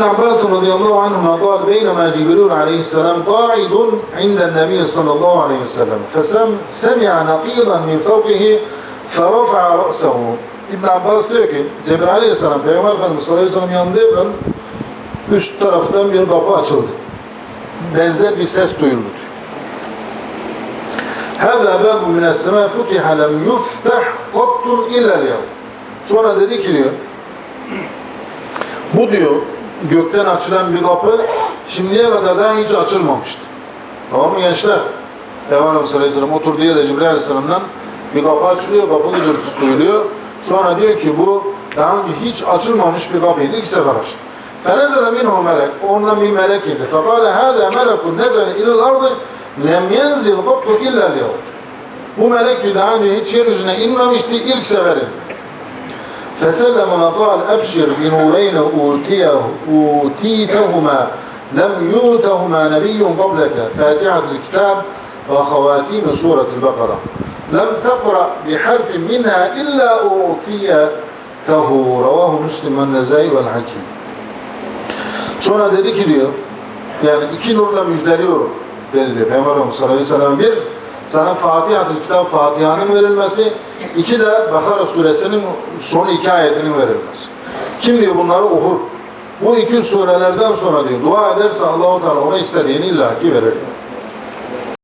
عباس رضي الله عنهما قال بينما جبريل عليه السلام قاعد عند النبي صلى الله عليه وسلم فسمع نقيضا من فوقه فرفع رأسه İbn Abbas diyor ki Cebrail Aleyhisselam Peygamber Efendimiz sallallahu aleyhi ve sellem yanındayken üst taraftan bir kapı açıldı. Benzer bir ses duyuldu diyor. هذا باب من السماء فتح لم يفتح قط إلا اليوم. Sonra dedi ki diyor bu diyor gökten açılan bir kapı şimdiye kadar daha hiç açılmamıştı. Tamam mı gençler? Peygamber sallallahu aleyhi ve sellem oturduğu yerde Cibril aleyhisselamdan bir kapı açılıyor, kapı gıcırtısı duyuluyor. Sonra diyor ki bu daha önce hiç açılmamış bir kapıydı. İlk sefer açtı. فَنَزَلَ مِنْهُ melek. Ondan bir melek indi. فَقَالَ هَذَا مَلَكٌ نَزَلَ اِلَى الْاَرْضِ لَمْ يَنْزِلْ قَطُّ اِلَّا الْيَوْمِ Bu melek diyor daha önce hiç yeryüzüne inmemişti. ilk sefer indi. فسلم وقال أبشر بنورين أوتيتهما لم يؤتهما نبي قبلك. فاتحة الكتاب وخواتيم سورة البقرة. لم تقرأ بحرف منها إلا أوتيته. رواه مسلم والنزائي والحكيم Sonra dedi ki diyor, yani iki nurla müjdeliyorum dedi diyor Peygamber Efendimiz sallallahu aleyhi ve sellem. Bir, sana Fatiha-tül Kitap Fatiha'nın verilmesi. iki de Bakara suresinin son iki ayetinin verilmesi. Kim diyor bunları okur. Bu iki surelerden sonra diyor dua ederse Allahu Teala ona istediğini illaki verir.